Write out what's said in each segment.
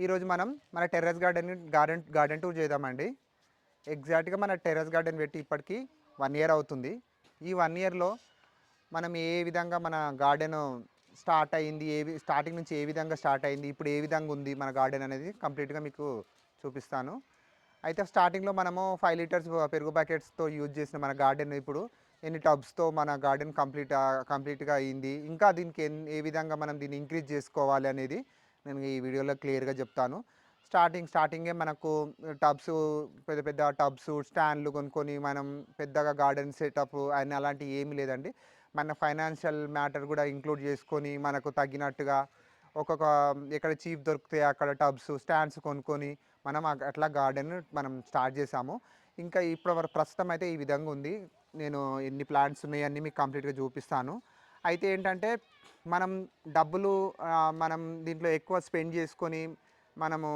ఈరోజు మనం మన terrace garden garden garden tour చేద్దామండి. ఎగ్జాక్ట్గా మన టెర్రస్ గార్డెన్ పెట్టి ఇప్పటికీ వన్ ఇయర్ అవుతుంది. ఈ వన్ ఇయర్లో మనం ఏ విధంగా మన గార్డెన్ స్టార్ట్ అయింది ఏ స్టార్టింగ్ నుంచి ఏ విధంగా స్టార్ట్ అయింది ఇప్పుడు ఏ విధంగా ఉంది మన గార్డెన్ అనేది కంప్లీట్గా మీకు చూపిస్తాను. అయితే స్టార్టింగ్లో మనము ఫైవ్ లీటర్స్ పెరుగు ప్యాకెట్స్తో యూజ్ చేసిన మన గార్డెన్ ఇప్పుడు ఎన్ని టబ్స్తో మన గార్డెన్ కంప్లీట్ కంప్లీట్గా అయింది. ఇంకా దీనికి ఎన్- ఏ విధంగా మనం దీన్ని ఇంక్రీజ్ చేసుకోవాలి అనేది నేను ఈ వీడియోలో క్లియర్గా చెప్తాను. స్టార్టింగ్ స్టార్టింగే మనకు టబ్స్ పెద్ద పెద్ద టబ్స్ స్టాండ్లు కొనుక్కొని మనం పెద్దగా గార్డెన్ సెటప్ అని అలాంటివి ఏమీ లేదండి. మన ఫైనాన్షియల్ మ్యాటర్ కూడా ఇంక్లూడ్ చేసుకొని మనకు తగినట్టుగా ఒక్కొక్క ఎక్కడ చీప్ దొరికితే అక్కడ టబ్స్ స్టాండ్స్ కొనుక్కొని మనం అట్లా గార్డెన్ మనం స్టార్ట్ చేసాము ఇంకా ఇప్పుడు ప్రస్తుతం అయితే ఈ విధంగా ఉంది. నేను ఎన్ని ప్లాంట్స్ ఉన్నాయి అన్నీ మీకు కంప్లీట్గా చూపిస్తాను. అయితే ఏంటంటే మనం డబ్బులు మనం దీంట్లో ఎక్కువ స్పెండ్ చేసుకొని మనము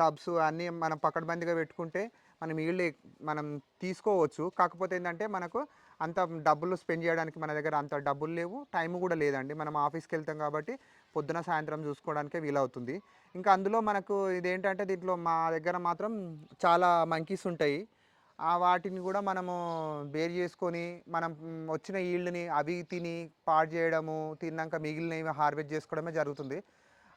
టబ్స్ అన్నీ మనం పకడ్బందీగా పెట్టుకుంటే మనం ఈల్డ్ మనం తీసుకోవచ్చు. కాకపోతే ఏంటంటే మనకు అంత డబ్బులు స్పెండ్ చేయడానికి మన దగ్గర అంత డబ్బులు లేవు టైం కూడా లేదండి. మనం ఆఫీస్కి వెళ్తాం కాబట్టి పొద్దున సాయంత్రం చూసుకోవడానికే వీలవుతుంది. ఇంకా అందులో మనకు ఇదేంటంటే దీంట్లో మా దగ్గర మాత్రం చాలా మంకీస్ ఉంటాయి. ఆ వాటిని కూడా మనము బేర్ చేసుకొని మనం వచ్చిన ఈల్డ్ని అవి తిని పాడు చేయడము తిన్నాక మిగిలినవి హార్వెస్ట్ చేసుకోవడమే జరుగుతుంది.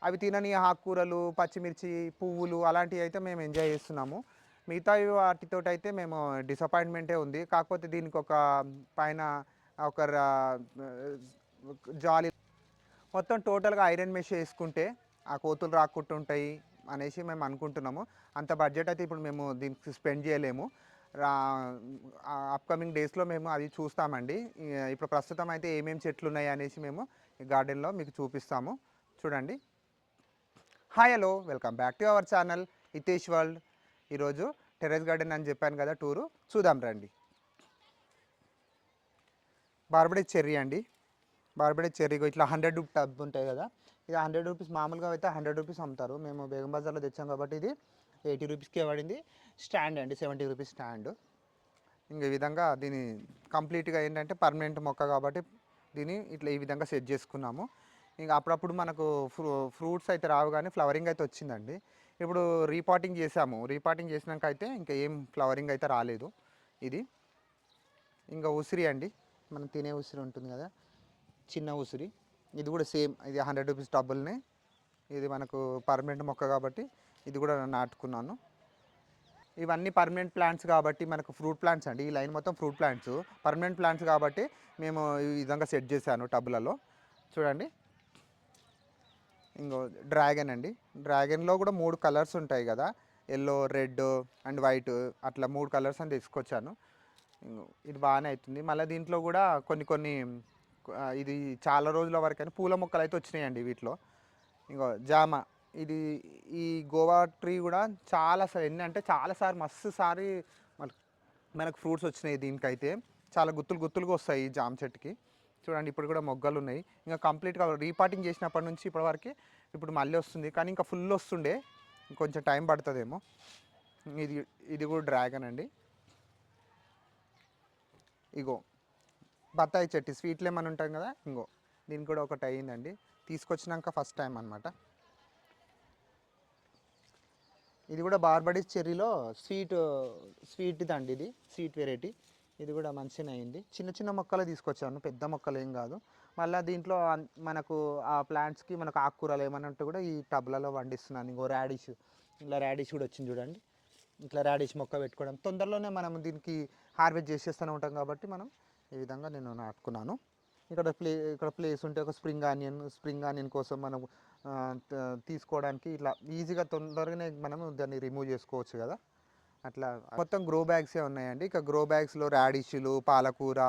అవి తినని ఆకుకూరలు పచ్చిమిర్చి పువ్వులు అలాంటివి అయితే మేము ఎంజాయ్ చేస్తున్నాము. మిగతా వాటితో అయితే మేము డిసప్పాయింట్మెంటే ఉంది. కాకపోతే దీనికి ఒక పైన ఒక జాలి. మొత్తం టోటల్గా ఐరన్ మెష్ వేసుకుంటే ఆ కోతులు రాకుంటుంటాయి అనేసి మేము అనుకుంటున్నాము. అంత బడ్జెట్ అయితే ఇప్పుడు మేము దీనికి స్పెండ్ చేయలేము. అప్కమింగ్ డేస్లో మేము అది చూస్తామండి. ఇప్పుడు ప్రస్తుతం అయితే ఏమేమి చెట్లు ఉన్నాయి అనేసి మేము ఈ గార్డెన్లో మీకు చూపిస్తాము. చూడండి. Hi hello welcome back to our channel Hitesh world ఈరోజు టెర్రస్ గార్డెన్ అని చెప్పాను కదా టూరు. చూద్దాం రండి. బార్బడే చెర్రీ అండి. బార్బడే చెర్రీ ఇట్లా హండ్రెడ్ రూపీ టబ్ ఉంటాయి కదా. ఇది హండ్రెడ్ రూపీస్ మామూలుగా అయితే హండ్రెడ్ రూపీస్ అమ్ముతారు. మేము బేగం బజార్లో తెచ్చాం కాబట్టి ఇది ఎయిటీ రూపీస్కి పడింది. స్టాండ్ అండి సెవెంటీ రూపీస్ స్టాండ్. ఇంక ఈ విధంగా దీని కంప్లీట్గా ఏంటంటే పర్మనెంట్ మొక్క కాబట్టి దీన్ని ఇట్లా ఈ విధంగా సెట్ చేసుకున్నాము. ఇంకా అప్పుడప్పుడు మనకు ఫ్రూ ఫ్రూట్స్ అయితే రావు కానీ ఫ్లవరింగ్ అయితే వచ్చిందండి. ఇప్పుడు రీపాటింగ్ చేసాము. రీపాటింగ్ చేసినాక అయితే ఇంకా ఏం ఫ్లవరింగ్ అయితే రాలేదు ఇది. ఇంకా ఉసిరి అండి మనం తినే ఉసిరి ఉంటుంది కదా చిన్న ఉసిరి. ఇది కూడా సేమ్ ఇది హండ్రెడ్ రూపీస్ డబ్బుల్ని ఇది మనకు పర్మనెంట్ మొక్క కాబట్టి ఇది కూడా నాటుకున్నాను. ఇవన్నీ పర్మనెంట్ ప్లాంట్స్ కాబట్టి మనకు ఫ్రూట్ ప్లాంట్స్ అండి. ఈ లైన్ మొత్తం ఫ్రూట్ ప్లాంట్స్ పర్మనెంట్ ప్లాంట్స్ కాబట్టి మేము ఈ విధంగా సెట్ చేశాను టబ్లలో. చూడండి. ఇంకో డ్రాగన్ అండి. డ్రాగన్లో కూడా మూడు కలర్స్ ఉంటాయి కదా. ఎల్లో రెడ్ అండ్ వైట్ అట్లా మూడు కలర్స్ అని తీసుకొచ్చాను. ఇది బాగానే అవుతుంది. మళ్ళీ దీంట్లో కూడా కొన్ని కొన్ని ఇది చాలా రోజుల వరకైనా పూల మొక్కలు అయితే వచ్చినాయండి వీటిలో. ఇంకో జామ. ఇది ఈ గోవా ట్రీ కూడా చాలా సార్ ఎన్ని అంటే చాలాసారి మస్తు సారి మనకు ఫ్రూట్స్ వచ్చినాయి దీనికైతే. చాలా గుత్తులు గుత్తులుగా వస్తాయి ఈ జామ చెట్టుకి. చూడండి ఇప్పుడు కూడా మొగ్గలు ఉన్నాయి. ఇంకా కంప్లీట్గా రీపాటింగ్ చేసినప్పటి నుంచి ఇప్పటివరకు ఇప్పుడు మళ్ళీ వస్తుంది. కానీ ఇంకా ఫుల్ వస్తుండే. కొంచెం టైం పడుతుందేమో. ఇది ఇది కూడా డ్రాగన్ అండి. ఇగో బత్తాయి చెట్టు స్వీట్ లెమన్ ఉంటాం కదా ఇంగో దీనికి కూడా ఒకటి అయ్యిందండి తీసుకొచ్చినాక ఫస్ట్ టైం అనమాట ఇది కూడా బార్బడీస్ చెర్రీలో స్వీట్ స్వీట్ అండి ఇది స్వీట్ వెరైటీ. ఇది కూడా మంచిగా అయింది. చిన్న చిన్న మొక్కలు తీసుకొచ్చాను పెద్ద మొక్కలు ఏం కాదు. మళ్ళీ దీంట్లో మనకు ఆ ప్లాంట్స్కి మనకు ఆకుకూరలు ఏమన్నట్టు కూడా ఈ టబ్లలో పండిస్తున్నాను. ఇంకో ర్యాడిష్ ఇలా ర్యాడిష్ కూడా వచ్చింది చూడండి. ఇట్లా ర్యాడిష్ మొక్క పెట్టుకోవడం. తొందరలోనే మనం దీనికి హార్వెస్ట్ చేసేస్తూనే ఉంటాం కాబట్టి మనం ఈ విధంగా నేను నాటుకున్నాను. ఇక్కడ ప్లే ఇక్కడ ప్లేస్ ఉంటే ఒక స్ప్రింగ్ ఆనియన్ స్ప్రింగ్ ఆనియన్ కోసం మనం తీసుకోవడానికి ఇట్లా ఈజీగా తొందరగానే మనం దాన్ని రిమూవ్ చేసుకోవచ్చు కదా. అట్లా మొత్తం గ్రో బ్యాగ్సే ఉన్నాయండి. ఇక గ్రో బ్యాగ్స్లో రాడిష్లు పాలకూర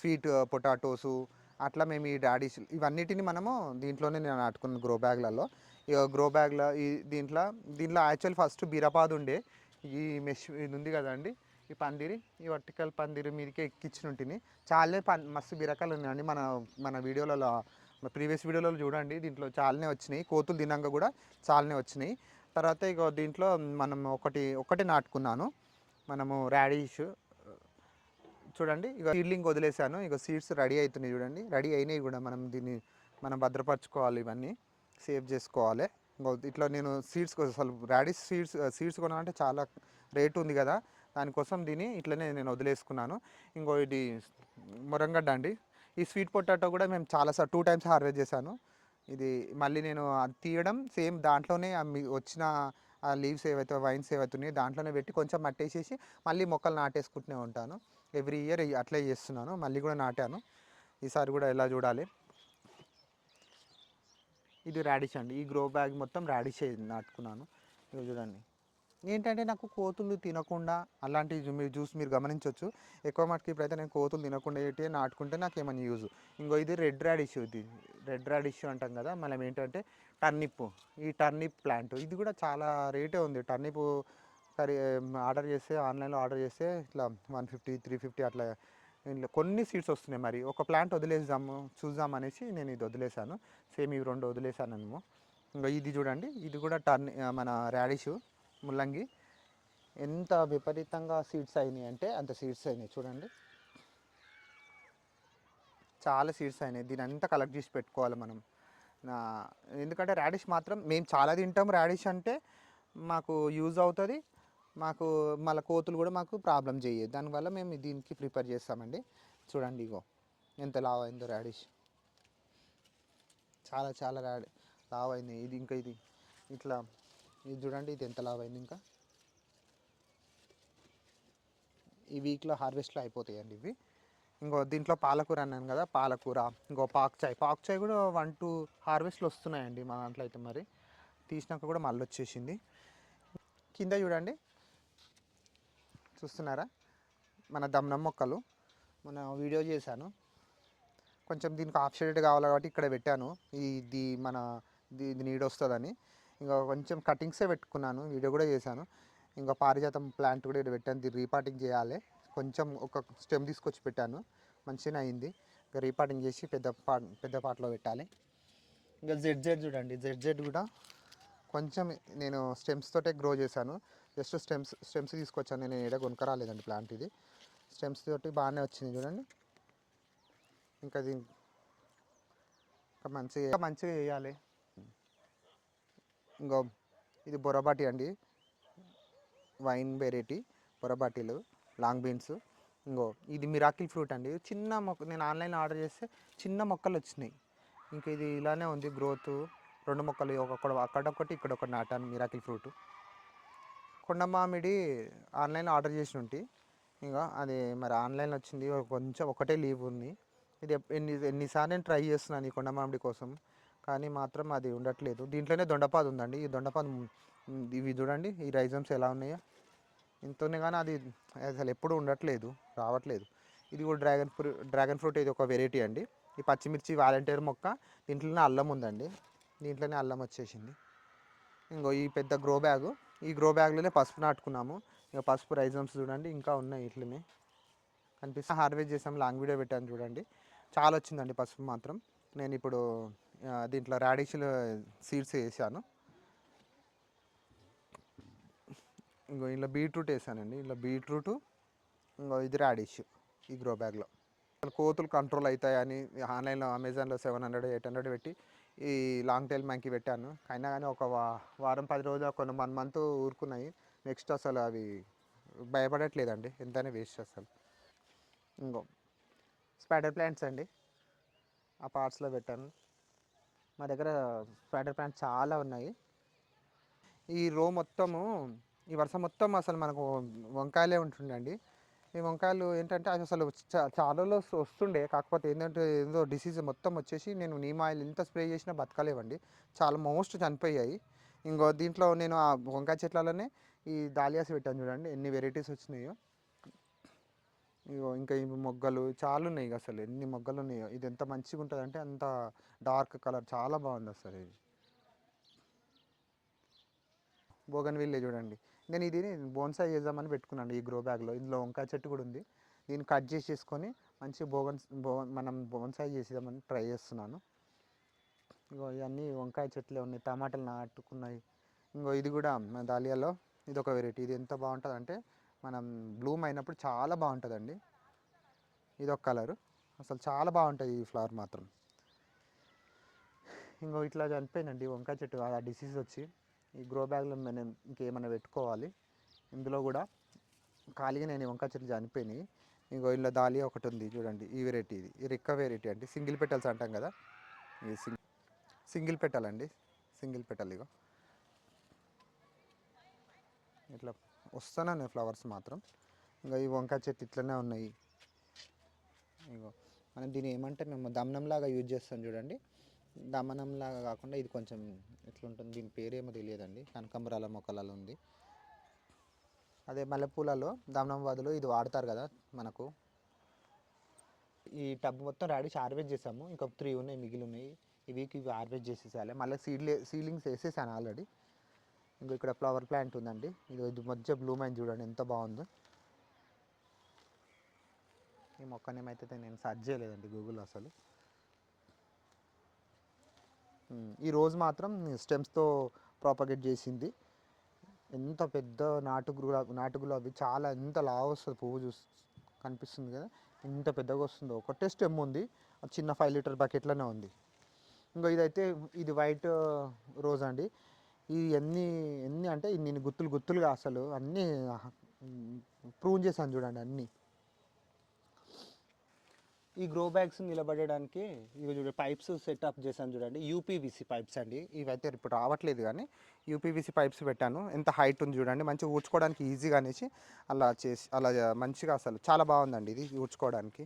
స్వీట్ పొటాటోసు అట్లా మేము ఈ రాడిష్ ఇవన్నిటిని మనము దీంట్లోనే నేను నాటుకున్న గ్రో బ్యాగ్లలో ఇక గ్రో బ్యాగ్లో ఈ దీంట్లో దీంట్లో యాక్చువల్ ఫస్ట్ బీరపాదు ఉండే ఈ మెష్ ఇది ఉంది కదండి ఈ పందిరి ఈ వర్టికల్ పందిరి మీదకి ఎక్కించిన ఉంటుంది చాలానే పన్ మస్తు బీరకాయలు ఉన్నాయండి. మన మన వీడియోలలో ప్రీవియస్ వీడియోలో చూడండి దీంట్లో చాలానే వచ్చినాయి. కోతులు తినాక కూడా చాలానే వచ్చినాయి. తర్వాత ఇక దీంట్లో మనం ఒకటి ఒకటి నాటుకున్నాను. మనము రాడిష్ చూడండి ఇక సీడ్లింగ్ వదిలేసాను. ఇక సీడ్స్ రెడీ అవుతున్నాయి చూడండి. రెడీ అయినాయి కూడా మనం దీన్ని మనం భద్రపరచుకోవాలి ఇవన్నీ. సేవ్ చేసుకోవాలి. ఇట్లా నేను సీడ్స్ అసలు రాడిష్ సీడ్స్ సీడ్స్ కొనాలంటే చాలా రేటు ఉంది కదా. దానికోసం దీన్ని ఇట్లనే నేను వదిలేసుకున్నాను. ఇంకో ఇది మొరంగడ్డ అండి. ఈ స్వీట్ పొటాటో కూడా మేము చాలా సార్ టూ టైమ్స్ హార్వెస్ట్ చేశాను. ఇది మళ్ళీ నేను అది తీయడం సేమ్ దాంట్లోనే వచ్చిన ఆ లీవ్స్ ఏవైతే వైన్స్ ఏవైతే ఉన్నాయో దాంట్లోనే పెట్టి కొంచెం మట్టేసేసి మళ్ళీ మొక్కలు నాటేసుకుంటూనే ఉంటాను. ఎవ్రీ ఇయర్ అట్లే చేస్తున్నాను మళ్ళీ కూడా నాటాను. ఈసారి కూడా ఎలా చూడాలి? ఇది రాడిష్ అండి. ఈ గ్రో బ్యాగ్ మొత్తం రాడిష్ నాటుకున్నాను. చూడండి. ఏంటంటే నాకు కోతులు తినకుండా అలాంటివి మీరు చూసి మీరు గమనించవచ్చు ఎక్కువ మటుకు ఇప్పుడైతే నేను కోతులు తినకుండా ఏంటి నాటుకుంటే నాకు ఏమైనా యూజ్ ఇంకో ఇది రెడ్ రాడిష్ ఇది. రెడ్ రాడిష్ అంటాం కదా మనం ఏంటంటే టర్నిప్ ఈ టర్నిప్ ప్లాంట్ ఇది కూడా చాలా రేటే ఉంది. టర్నిప్ కర్రీ ఆర్డర్ చేస్తే ఆన్లైన్లో ఆర్డర్ చేస్తే ఇట్లా వన్ ఫిఫ్టీ త్రీ ఫిఫ్టీ అట్లా ఇందులో కొన్ని సీడ్స్ వస్తున్నాయి మరి. ఒక ప్లాంట్ వదిలేద్దాము చూద్దాం అనేసి నేను ఇది వదిలేసాను సేమ్ ఇవి రెండు వదిలేసాను ఇంకా ఇది చూడండి. ఇది కూడా టర్న్ మన రాడిష్ ముల్లంగి. ఎంత విపరీతంగా సీడ్స్ అయినాయి అంటే అంత సీడ్స్ అయినాయి. చూడండి. చాలా సీడ్స్ అయినాయి. దీని అంతా కలెక్ట్ చేసి పెట్టుకోవాలి మనం. ఎందుకంటే రాడిష్ మాత్రం మేము చాలా తింటాం రాడిష్ అంటే మాకు యూజ్ అవుతుంది. మాకు మళ్ళీ కోతులు కూడా మాకు ప్రాబ్లం చేయదు. దానివల్ల మేము దీనికి ప్రిపేర్ చేస్తామండి. చూడండి ఇగో ఎంత లావ్ అయిందో రాడిష్ చాలా చాలా రాడి లావ్ అయింది. ఇది ఇంకా ఇది. ఇట్లా ఇది చూడండి ఇది ఎంత లాభ అయింది ఇంకా? ఈ వీక్లో హార్వెస్ట్లో అయిపోతాయండి ఇవి. ఇంకో దీంట్లో పాలకూర అన్నాను కదా పాలకూర. ఇంకో పాక్చాయ్ పాక్చాయ్ కూడా వన్ టూ హార్వెస్ట్లు వస్తున్నాయండి మా దాంట్లో అయితే మరి. తీసినాక కూడా మళ్ళీ వచ్చేసింది. కింద చూడండి. చూస్తున్నారా? మన దమ్నం మొక్కలు. మన వీడియో చేశాను. కొంచెం దీనికి ఆఫ్ షేడెడ్ కావాలి కాబట్టి ఇక్కడ పెట్టాను. ఇది మన ఇది నీడ్ వస్తుందని ఇంకా కొంచెం కటింగ్సే పెట్టుకున్నాను వీడియో కూడా చేశాను. ఇంకా పారిజాతం ప్లాంట్ కూడా ఇక్కడ పెట్టాను రీపాటింగ్ చేయాలి. కొంచెం ఒక స్టెమ్ తీసుకొచ్చి పెట్టాను మంచిగా అయింది. ఇంకా రీపాటింగ్ చేసి పెద్ద పా పెద్ద పాటలో పెట్టాలి. ఇంకా జెడ్ జెడ్ చూడండి జెడ్ జెడ్ కూడా కొంచెం నేను స్టెమ్స్ తోటే గ్రో చేశాను. జస్ట్ స్టెమ్స్ స్టెమ్స్ తీసుకొచ్చాను నేను ఏడా కొనుక్కరాలేదండి ప్లాంట్ ఇది. స్టెమ్స్ తోటి బాగానే వచ్చింది చూడండి. ఇంకా దీని ఇంకా మంచిగా మంచిగా చేయాలి. ఇంకో ఇది బొరబాటి అండి. వైన్ వెరైటీ బొరబాటీలు లాంగ్ బీన్స్. ఇంకో ఇది మిరాకిల్ ఫ్రూట్ అండి. చిన్న మొక్క నేను ఆన్లైన్లో ఆర్డర్ చేస్తే చిన్న మొక్కలు వచ్చినాయి. ఇంకా ఇది ఇలానే ఉంది గ్రోత్. రెండు మొక్కలు ఒక్కొక్క అక్కడొకటి ఇక్కడ ఒకటి నాటాను మిరాకిల్ ఫ్రూట్. కొండమామిడి ఆన్లైన్లో ఆర్డర్ చేసి ఉంటే. ఇంకా అది మరి ఆన్లైన్లో వచ్చింది. కొంచెం ఒకటే లీవ్ ఉంది. ఇది ఎన్ని ఎన్నిసార్లు నేను ట్రై చేస్తున్నాను ఈ కొండమామిడి కోసం. కానీ మాత్రం అది ఉండట్లేదు. దీంట్లోనే దొండపాదు ఉందండి. ఈ దొండపాదు ఇవి చూడండి. ఈ రైజమ్స్ ఎలా ఉన్నాయో. ఇంతనే కానీ అది అసలు ఎప్పుడు ఉండట్లేదు రావట్లేదు. ఇది కూడా డ్రాగన్ ఫ్రూ డ్రాగన్ ఫ్రూట్ ఇది ఒక వెరైటీ అండి. ఈ పచ్చిమిర్చి వాలంటీర్ మొక్క దీంట్లోనే అల్లం ఉందండి. దీంట్లోనే అల్లం వచ్చేసింది. ఇంకో ఈ పెద్ద గ్రో బ్యాగ్. ఈ గ్రో బ్యాగ్లోనే పసుపు నాటుకున్నాము. ఇక పసుపు రైజమ్స్ చూడండి. ఇంకా ఉన్నాయి ఇట్లనే కనిపిస్తే హార్వెస్ట్ చేసాం లాంగ్ వీడియో పెట్టాను చూడండి. చాలా వచ్చిందండి పసుపు మాత్రం. నేను ఇప్పుడు దీంట్లో రాడిష్ సీడ్స్ వేసాను. ఇంకో ఇంట్లో బీట్రూట్ వేసానండి. ఇంట్లో బీట్రూట్ ఇంకో ఇది రాడిష్ ఈ గ్రో బ్యాగ్లో. కోతులు కంట్రోల్ అవుతాయని ఆన్లైన్లో అమెజాన్లో సెవెన్ హండ్రెడ్ ఎయిట్ హండ్రెడ్ పెట్టి ఈ లాంగ్ టైల్ మ్యాంకి పెట్టాను. అయినా కానీ ఒక వా- వారం పది రోజులు కొన్ని వన్ మంత్ ఊరుకున్నాయి. నెక్స్ట్ అసలు అవి భయపడట్లేదండి. ఎంతనే వేస్ట్ అసలు. ఇంకో స్పైడర్ ప్లాంట్స్ అండి. ఆ పార్ట్స్లో పెట్టాను. మా దగ్గర స్వెటర్ ప్యాంట్ చాలా ఉన్నాయి. ఈ రో మొత్తము ఈ వర్షం మొత్తం అసలు మనకు వంకాయలే ఉంటుండండి ఈ వంకాయలు ఏంటంటే అవి అసలు చా- చాలా వస్తుండే. కాకపోతే ఏంటంటే ఏదో డిసీజ్ మొత్తం వచ్చేసి నేను నీమ్ ఆయిల్ ఎంత స్ప్రే చేసినా బతకలేవండి. చాలా మోస్ట్ చనిపోయాయి. ఇంకో దీంట్లో నేను ఆ వంకాయ చెట్లలోనే ఈ దాలియాస్ పెట్టాను చూడండి ఎన్ని వెరైటీస్ వచ్చినాయో. ఇగో ఇంకా ఈ మొగ్గలు చాలా ఉన్నాయి అసలు. ఎన్ని మొగ్గలు ఉన్నాయో ఇది ఎంత మంచిగా ఉంటుంది అంటే అంత డార్క్ కలర్. చాలా బాగుంది అసలు ఇది. బోగన్ విల్లే చూడండి. నేను ఇది బోన్సాయి చేద్దామని పెట్టుకున్నాను ఈ గ్రో బ్యాగ్లో. ఇందులో వంకాయ చెట్టు కూడా ఉంది. దీన్ని కట్ చేసేసుకొని మంచి బోగన్ బో మనం బోన్సాయి చేసేద్దామని ట్రై చేస్తున్నాను. ఇంకో ఇవన్నీ వంకాయ చెట్లే ఉన్నాయి. టమాటాలు నాటుకున్నాయి. ఇంకో ఇది కూడా దాలియాలో. ఇది ఒక వెరైటీ. ఇది ఎంత బాగుంటుంది అంటే మనం బ్లూమ్ అయినప్పుడు చాలా బాగుంటుందండి. ఇది ఒక కలరు. అసలు చాలా బాగుంటుంది ఈ ఫ్లవర్ మాత్రం. ఇంకో ఇట్లా చనిపోయిందండి వంకాయ చెట్టు. ఆ డిసీజ్ వచ్చి ఈ గ్రో బ్యాగ్లో నేను ఇంకేమైనా పెట్టుకోవాలి. ఇందులో కూడా ఖాళీగా నేను ఈ వంకాయ చెట్లు చనిపోయినాయి. ఇంకో ఇలా దాలి ఒకటి ఉంది చూడండి ఈ వెరైటీ ఇది. ఈ రిక్క వెరైటీ అండి సింగిల్ పెటల్స్ అంటాం కదా. ఇది సింగ్ సింగిల్ పెటల్ అండి. సింగిల్ పెటల్ ఇగో. ఇట్లా వస్తున్నాయి ఫ్లవర్స్ మాత్రం. ఇంకా ఈ వంకాయ చెట్టు ఇట్లనే ఉన్నాయి. ఇగో మనం దీన్ని ఏమంటే మేము దమనంలాగా యూజ్ చేస్తాం చూడండి. దమనంలాగా కాకుండా ఇది కొంచెం ఎట్లుంటుంది దీని పేరేమో తెలియదండి. కనకంబరాల మొక్కలలో ఉంది. అదే మల్లెపూలలో దమనం బదులు ఇది వాడతారు కదా మనకు. ఈ టబ్ మొత్తం రెడీ హార్వెస్ట్ చేసాము. ఇంకా త్రీ ఉన్నాయి మిగిలి ఉన్నాయి. ఈ వీక్ ఇవి హార్వెస్ట్ చేసేసాలి. మళ్ళీ సీడ్లే సీలింగ్స్ వేసేసాను ఆల్రెడీ. ఇంకా ఇక్కడ ఫ్లవర్ ప్లాంట్ ఉందండి. ఇది ఇది మధ్య బ్లూమ్ అయింది చూడండి ఎంత బాగుందో. ఈ మొక్కనేమైతే నేను సర్చ్ చేయలేదండి గూగుల్ అసలు. ఈ రోజు మాత్రం స్టెమ్స్తో ప్రాపగేట్ చేసింది. ఎంత పెద్ద నాటు గులాబీ నాటు గులాబీ చాలా ఎంత లావు వస్తుంది పువ్వు చూసి కనిపిస్తుంది కదా. ఎంత పెద్దగా వస్తుందో. ఒకటే స్టెమ్ ఉంది. చిన్న ఫైవ్ లీటర్ బకెట్లోనే ఉంది. ఇంకా ఇదైతే ఇది వైట్ రోజ్ uh, అండి. ఇవి ఎన్ని ఎన్ని అంటే నేను గుత్తులు గుత్తులుగా అసలు అన్నీ ప్రూవ్ చేశాను చూడండి అన్నీ. ఈ గ్రో బ్యాగ్స్ నిలబడడానికి ఇవి చూడండి పైప్స్ సెటప్ చేశాను చూడండి. యూపీవీసీ పైప్స్ అండి. ఇవైతే ఇప్పుడు రావట్లేదు కానీ యూపీవీసీ పైప్స్ పెట్టాను. ఎంత హైట్ ఉంది చూడండి. మంచిగా ఊడ్చుకోవడానికి ఈజీగా అనేసి అలా చేసి అలా మంచిగా అసలు చాలా బాగుందండి ఇది ఊడ్చుకోవడానికి.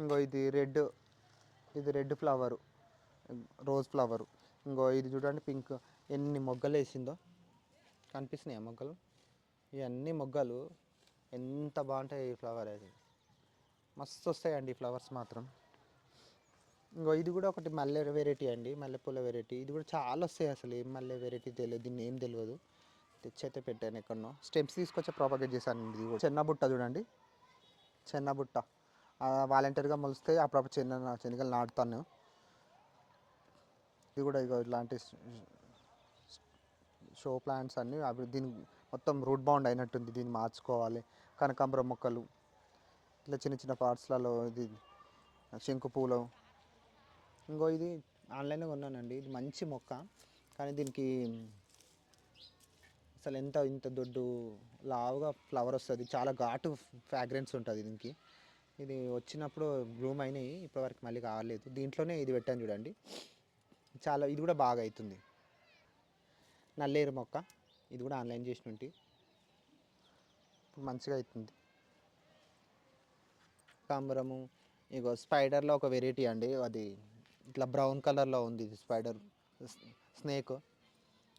ఇంకో ఇది రెడ్ ఇది రెడ్ ఫ్లవరు రోజ్ ఫ్లవరు. ఇంకో ఇది చూడండి పింక్. ఎన్ని మొగ్గలు వేసిందో కనిపిస్తున్నాయి ఆ మొగ్గలు ఇవన్నీ మొగ్గలు ఎంత బాగుంటాయి ఈ ఫ్లవర్ అది మస్తు వస్తాయండి ఈ ఫ్లవర్స్ మాత్రం. ఇంకో ఇది కూడా ఒకటి మల్లె వెరైటీ అండి మల్లెపూల వెరైటీ. ఇది కూడా చాలా వస్తాయి అసలు. ఏం మల్లె వెరైటీ తెలియదు దీన్ని ఏం తెలియదు. తెచ్చి అయితే పెట్టాను ఎక్కడనో. స్టెప్స్ తీసుకొచ్చి ప్రాపగేట్ చేశాను ఇది కూడా. చెన్న బుట్ట చూడండి. చిన్న బుట్ట. వాలంటీర్గా మొలిస్తే అప్పుడప్పుడు చిన్న శనగలు నాటుతాను. ఇది కూడా ఇక ఇలాంటి షో ప్లాంట్స్ అన్నీ అవి దీని మొత్తం రూట్ బౌండ్ అయినట్టుంది. దీన్ని మార్చుకోవాలి. కనకాంబర మొక్కలు ఇట్లా చిన్న చిన్న పార్ట్స్లలో ఇది శంకు పూలు. ఇంకో ఇది ఆన్లైన్లో కొన్నానండి. ఇది మంచి మొక్క. కానీ దీనికి అసలు ఎంత ఇంత దొడ్డు లావుగా ఫ్లవర్ వస్తుంది. చాలా ఘాటు ఫ్రాగ్రెన్స్ ఉంటుంది దీనికి. ఇది వచ్చినప్పుడు బ్లూమ్ అయినాయి. ఇప్పటివరకు మళ్ళీ కాలేదు. దీంట్లోనే ఇది పెట్టాను చూడండి. చాలా ఇది కూడా బాగా అవుతుంది. నల్లేరు మొక్క ఇది కూడా ఆన్లైన్ చేసినట్టు. ఇప్పుడు మంచిగా అవుతుంది. కాంబరము ఇగో స్పైడర్లో ఒక వెరైటీ అండి అది ఇట్లా బ్రౌన్ కలర్లో ఉంది ఇది స్పైడర్ స్నేక్.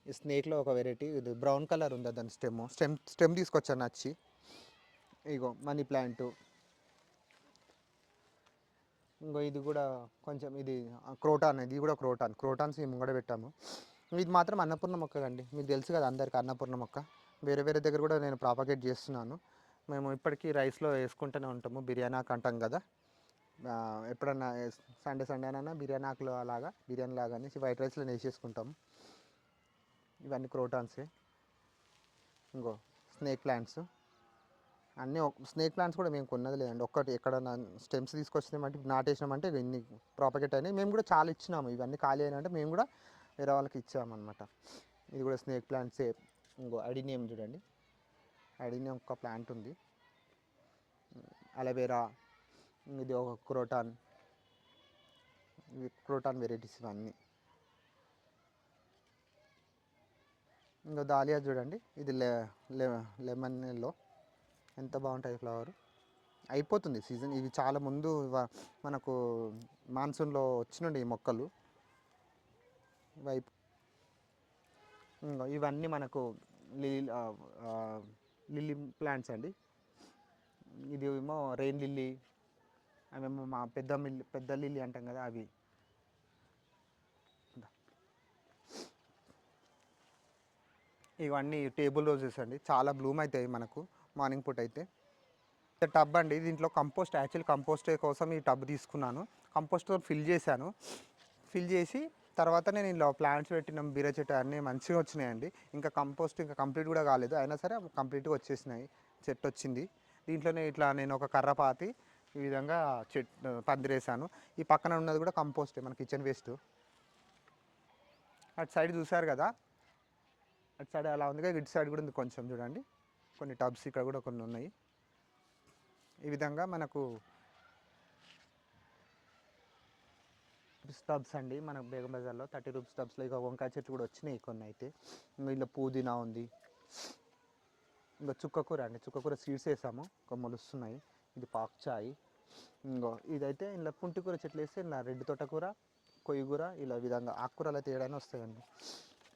ఈ స్నేక్లో ఒక వెరైటీ ఇది బ్రౌన్ కలర్ ఉంది దాని స్టెమ్ స్టెమ్ స్టెమ్ తీసుకొచ్చాను నచ్చి. ఇగో మనీ ప్లాంటు. ఇంకో ఇది కూడా కొంచెం ఇది క్రోటాన్ ఇది కూడా క్రోటాన్. క్రోటాన్స్ మేము కూడా పెట్టాము. ఇది మాత్రం అన్నపూర్ణ మొక్క అండి మీకు తెలుసు కదా అందరికీ అన్నపూర్ణ మొక్క. వేరే వేరే దగ్గర కూడా నేను ప్రాపగేట్ చేస్తున్నాను. మేము ఇప్పటికీ రైస్లో వేసుకుంటూనే ఉంటాము. బిర్యానీ ఆకు అంటాం కదా. ఎప్పుడన్నా సండే సండే అయినా బిర్యానీ ఆకులు అలాగా బిర్యానీ లాగా అనేసి వైట్ రైస్లో వేసేసుకుంటాము. ఇవన్నీ క్రోటాన్సే. ఇంకో స్నేక్ ప్లాంట్స్ అన్నీ స్నేక్ ప్లాంట్స్ కూడా మేము కొన్నది లేదండి. ఒక్కటి ఎక్కడ స్టెమ్స్ తీసుకొచ్చినామంటే నాటేసినామంటే ఇన్ని ప్రాపగేట్ అయినాయి. మేము కూడా చాలా ఇచ్చినాము. ఇవన్నీ ఖాళీ అయినంటే మేము కూడా వేరే వాళ్ళకి ఇచ్చామన్నమాట. ఇది కూడా స్నేక్ ప్లాంట్సే. ఇంకో అడినియం చూడండి. అడినియం ఒక ప్లాంట్ ఉంది. అలవేరా ఇది ఒక క్రోటాన్. ఇవి క్రోటాన్ వెరైటీస్ ఇవన్నీ. ఇంకా దాలియా చూడండి. ఇది లె లెమన్ ఎల్లో. ఎంత బాగుంటాయి ఫ్లవర్? అయిపోతుంది సీజన్. ఇవి చాలా ముందు మనకు మాన్సూన్లో వచ్చినండి ఈ మొక్కలు. ఇవి ఇవన్నీ మనకు లిల్లీ లిల్లీ ప్లాంట్స్ అండి. ఇది ఏమో రెయిన్ లిల్లీ అవేమో మా పెద్ద మిల్లి పెద్ద లిల్లీ అంటాం కదా అవి. ఇవన్నీ టేబుల్ రోజెస్ అండి. చాలా బ్లూమ్ అవుతాయి మనకు మార్నింగ్ పూట అయితే. టబ్ అండి. దీంట్లో కంపోస్ట్ యాక్చువల్ కంపోస్ట్ కోసం ఈ టబ్ తీసుకున్నాను. కంపోస్ట్తో ఫిల్ చేశాను. ఫిల్ చేసి తర్వాత నేను ఇలా ప్లాంట్స్ పెట్టిన బీర చెట్టు అన్నీ మంచిగా వచ్చినాయండి. ఇంకా కంపోస్ట్ ఇంకా కంప్లీట్ కూడా కాలేదు. అయినా సరే కంప్లీట్గా వచ్చేసినాయి. చెట్టు వచ్చింది. దీంట్లోనే ఇట్లా నేను ఒక కర్ర పాతి ఈ విధంగా చెట్ పందిరేసాను ఈ పక్కన ఉన్నది కూడా కంపోస్టే మన కిచెన్ వేస్ట్. అటు సైడ్ చూసారు కదా? అటు సైడ్ అలా ఉంది కదా ఇటు సైడ్ కూడా ఉంది కొంచెం చూడండి. కొన్ని టబ్స్ ఇక్కడ కూడా కొన్ని ఉన్నాయి. ఈ విధంగా మనకు స్టబ్స్ టబ్స్ అండి. మన బేగం బజార్లో థర్టీ రూపీస్ టబ్స్లో ఇక వంకాయ చెట్లు కూడా వచ్చినాయి కొన్ని అయితే. ఇంకా ఇలా పుదీనా ఉంది. ఇంకా చుక్కకూర అండి. చుక్కకూర సీడ్స్ వేసాము. ఇంకా మొలుస్తున్నాయి. ఇది పాక్ చాయ్. ఇంకో ఇదైతే ఇలా పుంటికూర చెట్లు వేస్తే ఇలా రెడ్ తోటకూర కొయ్యకూర ఇలా విధంగా ఆకుకూరలు అయితే ఏడైనా వస్తాయండి.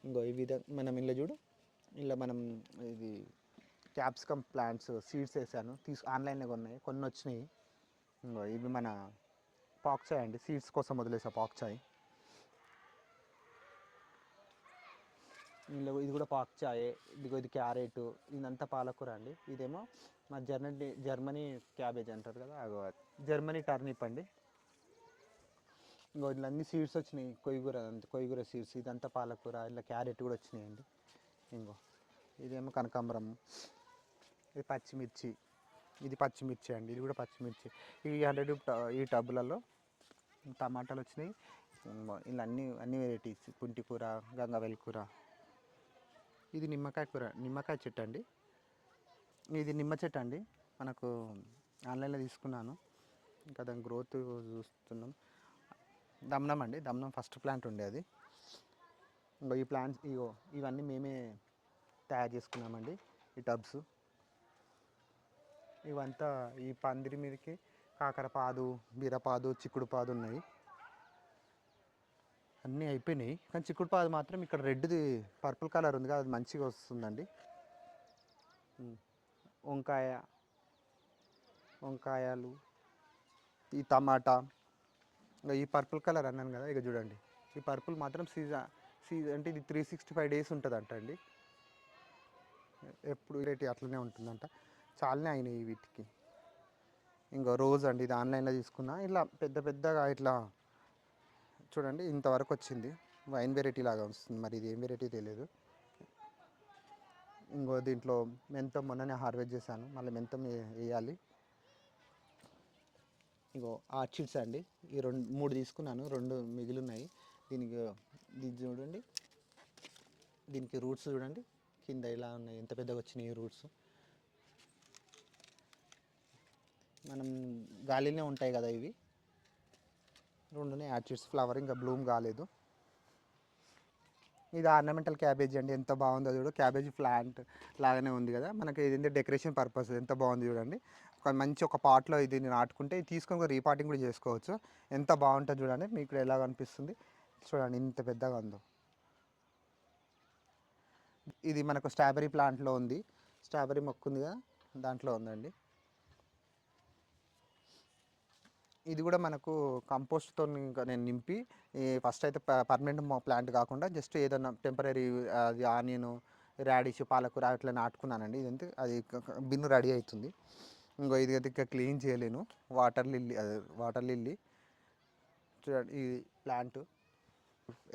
ఇంకో ఈ విధంగా మనం ఇలా చూడు. ఇలా మనం ఇది క్యాప్సికమ్ ప్లాంట్స్ సీడ్స్ వేసాను. తీసు ఆన్లైన్లో కొన్నాయి. కొన్ని వచ్చినాయి ఇంకో ఇవి మన పాక్ చాయ్ అండి. సీడ్స్ కోసం వదిలేసా పాక్ చాయ్. ఇందులో ఇది కూడా పాక్ చాయ్. ఇదిగో ఇది క్యారెట్. ఇదంతా పాలకూర అండి. ఇదేమో మా జర్మనీ జర్మనీ క్యాబేజ్ అంటారు కదా. జర్మనీ టర్నిప్ అండి. ఇంకో ఇట్లా అన్ని సీడ్స్ వచ్చినాయి. కొయ్యూర అంత సీడ్స్ ఇదంతా పాలకూర ఇలా క్యారెట్ కూడా వచ్చినాయండి. ఇంకో ఇదేమో కనకాంబరం. ఇది పచ్చిమిర్చి. ఇది పచ్చిమిర్చి అండి ఇది కూడా పచ్చిమిర్చి. ఈ హండ్రెడ్ ఈ టబ్బులలో టమాటాలు వచ్చినాయి. ఇలా అన్ని అన్ని వెరైటీస్ పుంటి కూర గంగవెల్లి కూర. ఇది నిమ్మకాయ కూర నిమ్మకాయ చెట్టు అండి. ఇది నిమ్మ చెట్టు అండి. మనకు ఆన్లైన్లో తీసుకున్నాను. ఇంకా దాని గ్రోత్ చూస్తున్నాం. దమ్నం అండి దమ్నం ఫస్ట్ ప్లాంట్ ఉండేది ఇంకో ఈ ప్లాంట్స్ ఇగో ఇవన్నీ మేమే తయారు చేసుకున్నామండి ఈ టబ్స్. ఇవంతా ఈ పందిరి మీదకి కాకరపాదు బీరపాదు చిక్కుడు పాదు ఉన్నాయి. అన్నీ అయిపోయినాయి కానీ చిక్కుడు పాదు మాత్రం ఇక్కడ రెడ్ది పర్పుల్ కలర్ ఉంది కదా అది మంచిగా వస్తుందండి. వంకాయ వంకాయలు ఈ టమాటా. ఇంకా ఈ పర్పుల్ కలర్ అన్నాను కదా ఇక చూడండి. ఈ పర్పుల్ మాత్రం సీజన్ సీజన్ అంటే ఇది త్రీ సిక్స్టీ ఫైవ్ డేస్ ఉంటుందంట అండి. ఎప్పుడు రేట్ అట్లనే ఉంటుందంట. చాలానే అయినాయి వీటికి. ఇంకా రోజ్ అండి ఇది ఆన్లైన్లో తీసుకున్నా ఇట్లా పెద్ద పెద్దగా ఇట్లా చూడండి ఇంతవరకు వచ్చింది. వైన్ వెరైటీ లాగా వస్తుంది మరి ఇది ఏం వెరైటీ తెలియదు ఇంకో దీంట్లో మెంతం మొన్ననే హార్వెస్ట్ చేశాను మళ్ళీ మెంతం వే- వేయాలి. ఇంకో ఆర్చిడ్స్ అండి. ఈ రెండు మూడు తీసుకున్నాను. రెండు మిగిలి ఉన్నాయి దీనికి ఇది చూడండి. దీనికి రూట్స్ చూడండి. కింద ఇలా ఉన్నాయి ఎంత పెద్దగా వచ్చినాయి రూట్స్. మనం గాలిలో ఉంటాయి కదా ఇవి. రెండునే యాడ్చిడ్స్ ఫ్లవర్ ఇంకా బ్లూమ్ కాలేదు. ఇది ఆర్నమెంటల్ క్యాబేజీ అండి. ఎంత బాగుందో చూడు. క్యాబేజీ ప్లాంట్ లాగానే ఉంది కదా. మనకి ఇది డెకరేషన్ పర్పస్ ఎంత బాగుంది చూడండి. ఒక మంచి ఒక పాట్లో ఇది నాటుకుంటే తీసుకొని తీసుకొని రీపాటింగ్ కూడా చేసుకోవచ్చు. ఎంత బాగుంటుంది చూడండి మీకు ఎలా కనిపిస్తుంది చూడండి ఇంత పెద్దగా ఉందో. ఇది మనకు స్ట్రాబెరీ ప్లాంట్లో ఉంది. స్ట్రాబెరీ మొక్క ఉందిగా దాంట్లో ఉందండి. ఇది కూడా మనకు కంపోస్ట్తో ఇంకా నేను నింపి ఫస్ట్ అయితే పర్మనెంట్ ప్లాంట్ కాకుండా జస్ట్ ఏదైనా టెంపరీ అది ఆనియన్ రాడిష్ పాలకూర అట్లా నాటుకున్నానండి. ఇదంతా అది బిన్ను రెడీ అవుతుంది. ఇంకో ఇది అయితే ఇంకా క్లీన్ చేయలేను. వాటర్ లిల్లీ అదే వాటర్ లిల్లీ. చూడండి ఈ ప్లాంట్.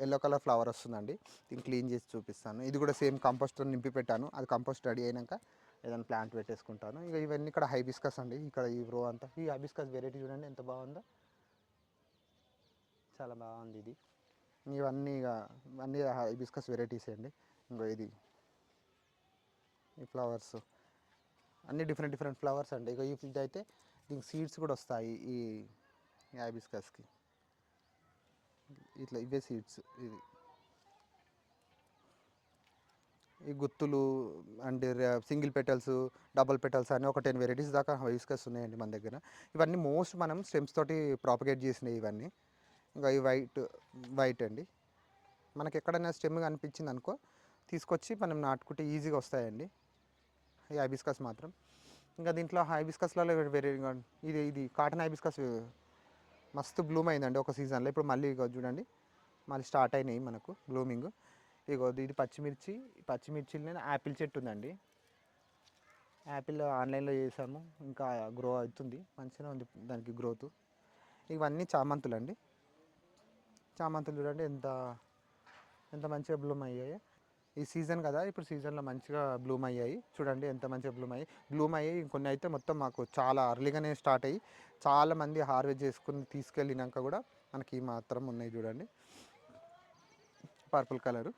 ఎల్లో కలర్ ఫ్లవర్ వస్తుందండి. దీన్ని క్లీన్ చేసి చూపిస్తాను. ఇది కూడా సేమ్ కంపోస్ట్తో నింపి పెట్టాను. అది కంపోస్ట్ రెడీ అయినాక ఏదైనా ప్లాంట్ పెట్టేసుకుంటాను. ఇక ఇవన్నీ ఇక్కడ హైబిస్కస్ అండి. ఇక్కడ ఈ రో అంతా. ఈ హైబిస్కస్ వెరైటీ చూడండి ఎంత బాగుందో. చాలా బాగుంది ఇది. ఇవన్నీ ఇక అన్నీ హైబిస్కస్ వెరైటీస్ అండి. ఇంకో ఇది. ఈ ఫ్లవర్స్. అన్ని డిఫరెంట్ డిఫరెంట్ ఫ్లవర్స్ అండి. ఇక ఈ ఫీల్డ్ అయితే దీనికి సీడ్స్ కూడా వస్తాయి ఈ యాబిస్కస్కి ఇట్లా ఇవే సీడ్స్ ఇది. ఈ గుత్తులు and single petals double petals అని ఒక టెన్ వెరైటీస్ దాకా హైస్కస్ ఉన్నాయండి మన దగ్గర. ఇవన్నీ మోస్ట్ మనం స్టెమ్స్ తోటి ప్రాపగేట్ చేసినాయి ఇవన్నీ. ఇంకా ఈ వైట్ వైట్ అండి. మనకి ఎక్కడైనా స్టెమ్ కనిపించింది అనుకో తీసుకొచ్చి మనం నాటుకుంటే ఈజీగా వస్తాయండి. ఈ హైబిస్కస్ మాత్రం. ఇంకా దీంట్లో హైబిస్కస్లలో వేరే ఇది ఇది కాటన్ హైబిస్కస్ మస్తు బ్లూమ్ అయిందండి ఒక సీజన్లో. ఇప్పుడు మళ్ళీ ఇక చూడండి. మళ్ళీ స్టార్ట్ అయినాయి మనకు బ్లూమింగ్. ఇగో ఇది పచ్చిమిర్చి పచ్చిమిర్చి నేను యాపిల్ చెట్టు ఉందండి. యాపిల్ ఆన్లైన్లో చేసాము. ఇంకా గ్రో అవుతుంది. మంచిగా ఉంది దానికి గ్రోత్. ఇవన్నీ చామంతులు అండి చామంతులు చూడండి ఎంత ఎంత మంచిగా బ్లూమ్ అయ్యాయి. ఈ సీజన్ కదా ఇప్పుడు సీజన్లో మంచిగా బ్లూమ్ అయ్యాయి చూడండి ఎంత మంచిగా బ్లూమ్ అయ్యాయి బ్లూమ్ అయ్యాయి కొన్ని అయితే మొత్తం మాకు చాలా అర్లీగానే స్టార్ట్ అయ్యి చాలామంది హార్వెస్ట్ చేసుకుని తీసుకెళ్ళినాక కూడా మనకి మాత్రం ఉన్నాయి చూడండి. Purple colour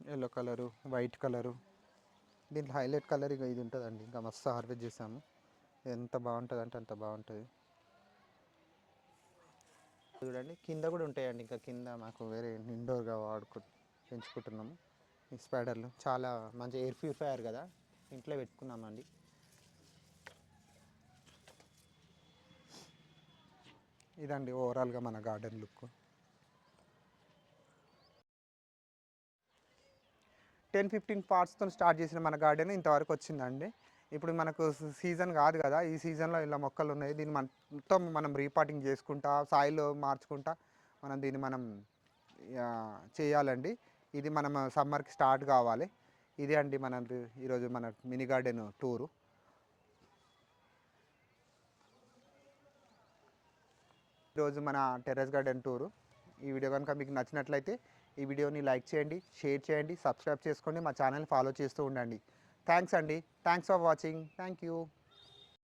yellow colour white colour దీంట్లో హైలైట్ కలర్ ఇక ఇది ఉంటుందండి. ఇంకా మస్తు హార్వెస్ట్ చేసాము ఎంత బాగుంటుంది అంటే అంత బాగుంటుంది. చూడండి. కింద కూడా ఉంటాయండి. ఇంకా కింద మాకు వేరే ఇండోర్గా వాడుకు పెంచుకుంటున్నాము. ఈ స్పైడర్లు. చాలా మంచి ఎయిర్ ప్యూరిఫైయర్ కదా. ఇంట్లో పెట్టుకున్నామండి. ఇదండి ఓవరాల్గా మన గార్డెన్ లుక్. టెన్ ఫిఫ్టీన్ పార్ట్స్తో స్టార్ట్ చేసిన మన గార్డెన్ ఇంతవరకు వచ్చిందండి. ఇప్పుడు మనకు సీజన్ కాదు కదా ఈ సీజన్లో ఇలా మొక్కలు ఉన్నాయి. దీన్ని మొత్తం మనం రీపాటింగ్ చేసుకుంటా సాయిల్ మార్చుకుంటా మనం దీన్ని మనం చేయాలండి. ఇది మనం సమ్మర్కి స్టార్ట్ కావాలి. ఇదే అండి మన ఈరోజు మన మినీ గార్డెన్ టూరు. ఈరోజు మన టెర్రస్ గార్డెన్ టూరు. ఈ వీడియో కనుక మీకు నచ్చినట్లయితే ఈ వీడియోని లైక్ చేయండి షేర్ చేయండి సబ్స్క్రైబ్ చేసుకోండి మా ఛానల్ ఫాలో చేస్తూ ఉండండి. థ్యాంక్స్ అండి thanks for watching thank you